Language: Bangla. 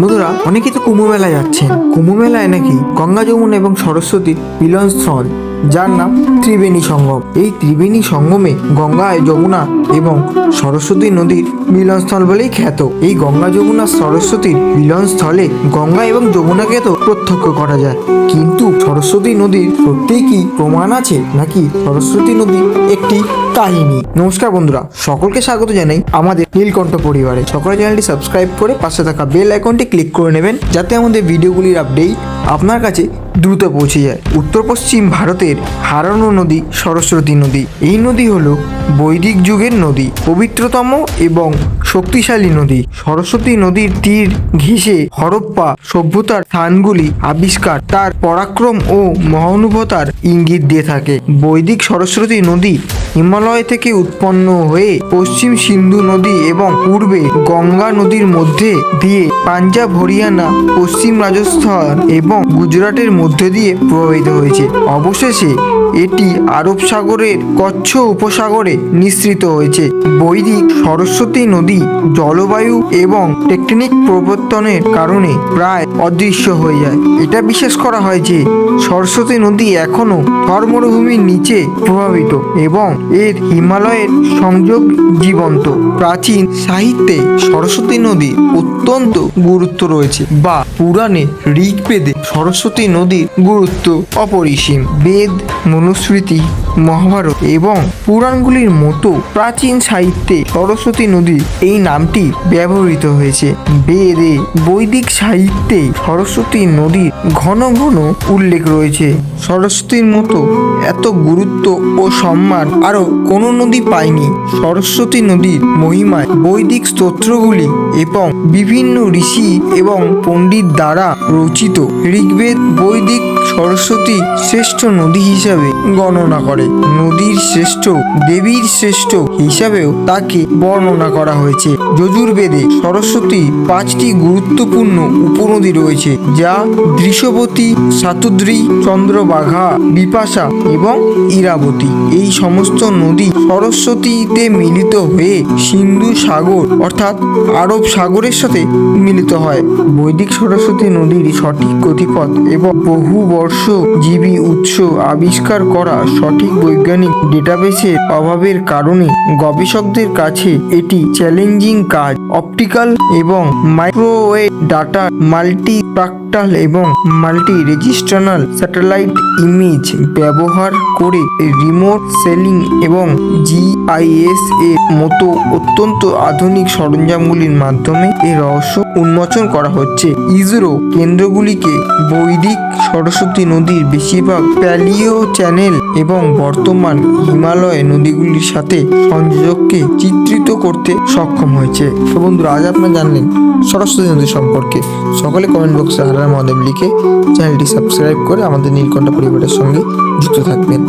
বন্ধুরা অনেকেই তো কুম্ভ মেলায় যাচ্ছেন। কুম্ভ মেলায় নাকি গঙ্গা যমুন এবং সরস্বতীর মিলনস্থল। যার নাম ত্রিবেণী সঙ্গম। এই ত্রিবেণী সঙ্গমে গঙ্গা যমুনা এবং সরস্বতী নদীর মিলনস্থল বলেই খ্যাত। এই গঙ্গা, যমুনা, সরস্বতীর মিলনস্থলে গঙ্গা এবং যমুনাকে তো প্রত্যক্ষ করা যায়। কিন্তু সরস্বতী নদীর সত্যিই কি প্রমাণ আছে নাকি সরস্বতী নদী একটি কাহিনী? নমস্কার বন্ধুরা, সকলকে স্বাগত জানাই আমাদের নীলকণ্ঠ পরিবারে। সকলে চ্যানেলটি সাবস্ক্রাইব করে পাশে থাকা বেল আইকনটি ক্লিক করে নেবেন, যাতে আমাদের ভিডিওগুলির আপডেট আপনার কাছে দ্রুত পৌঁছে যায়। উত্তর পশ্চিম ভারতের হারানো নদী সরস্বতী নদী। এই নদী হলো বৈদিক যুগের নদী, পবিত্রতম এবং শক্তিশালী নদী। সরস্বতী নদীর তীর ঘেঁষে হরপ্পা সভ্যতার স্থানগুলি আবিষ্কার, তার পরাক্রম ও মহানুভতার ইঙ্গিত দিয়ে থাকে। বৈদিক সরস্বতী নদী হিমালয় থেকে উৎপন্ন হয়ে পশ্চিম সিন্ধু নদী এবং পূর্বে গঙ্গা নদীর মধ্যে দিয়ে পাঞ্জাব, হরিয়ানা, পশ্চিম রাজস্থান এবং গুজরাটের মধ্যে দিয়ে প্রবাহিত হয়েছে। অবশেষে এটি আরব সাগরের কচ্ছ উপসাগরে নিঃসৃত হয়েছে। বৈদিক সরস্বতী নদী জলবায়ু এবং টেকটনিক প্রবর্তনের কারণে প্রায় অদৃশ্য হয়ে যায়। এটা বিশ্বাস করা হয় যে সরস্বতী নদী এখনও থর মরুভূমির নিচে প্রভাবিত এবং এর হিমালয়ের সংযোগ জীবন্ত। প্রাচীন সাহিত্যে সরস্বতী নদী অত্যন্ত গুরুত্ব রয়েছে বা পুরাণে ঋগ্বেদে সরস্বতী নদীর গুরুত্ব অপরিসীম। বেদ, মনুস্মৃতি, মহাভারত এবং পুরাণগুলির মতো প্রাচীন সাহিত্যে সরস্বতী নদীর এই নামটি ব্যবহৃত হয়েছে। বেদে বৈদিক সাহিত্যে সরস্বতী নদীর ঘন ঘন উল্লেখ রয়েছে। সরস্বতীর মতো এত গুরুত্ব ও সম্মান আরও কোনো নদী পায়নি। সরস্বতী নদীর মহিমায় বৈদিক স্তোত্রগুলি এবং বিভিন্ন ঋষি এবং পণ্ডিত দ্বারা রচিত ঋগ্বেদ বৈদিক সরস্বতী শ্রেষ্ঠ নদী হিসাবে গণনা করে। নদীর শ্রেষ্ঠ, দেবীর শ্রেষ্ঠ হিসাবেও তাকে বর্ণনা করা হয়েছে। যজুর্বেদে সরস্বতী পাঁচটি গুরুত্বপূর্ণ উপনদী রয়েছে, যা দৃশ্যবতী সাতুদ্রী, চন্দ্রবাঘা, বিপাশা এবং ইরাবতী। এই সমস্ত নদী সরস্বতীতে মিলিত হয়ে সিন্ধু সাগর, অর্থাৎ আরব সাগরের সাথে মিলিত হয়। বৈদিক সরস্বতী নদীর সঠিক গতিপথ এবং বহু বর্ষ জীবী উৎস আবিষ্কার করা সঠিক বৈজ্ঞানিক ডেটাবেসের অভাবের কারণে গবেষকদের কাছে এটি চ্যালেঞ্জিং কাজ। অপটিক্যাল এবং মাইক্রোওয়েভ ডাটা মাল্টি প্রাক্টাল এবং মাল্টি রেজিস্ট্রানাল স্যাটেলাইট ইমেজ ব্যবহার করে রিমোট সেলিং এবং জিআইএস এর মতো অত্যন্ত আধুনিক সরঞ্জামগুলির মাধ্যমে এই রহস্য উন্মোচন করা হচ্ছে। ইসরো কেন্দ্রগুলিকে বৈদিক সরস্বতী নদীর বেশিরভাগ প্যালিও চ্যানেল এবং বর্তমান হিমালয় নদীগুলির সাথে সংযোগকে চিত্রিত করতে সক্ষম হয়েছে। বন্ধুরা, আজ আপনারা জানলেন সরস্বতী নদী সম্পর্কে। সকলে কমেন্ট বক্সে সাহারা মহাদেব লিখে চ্যানেলটি সাবস্ক্রাইব করে আমাদের নীলকণ্ঠ পরিবারের সঙ্গে যুক্ত থাকবেন।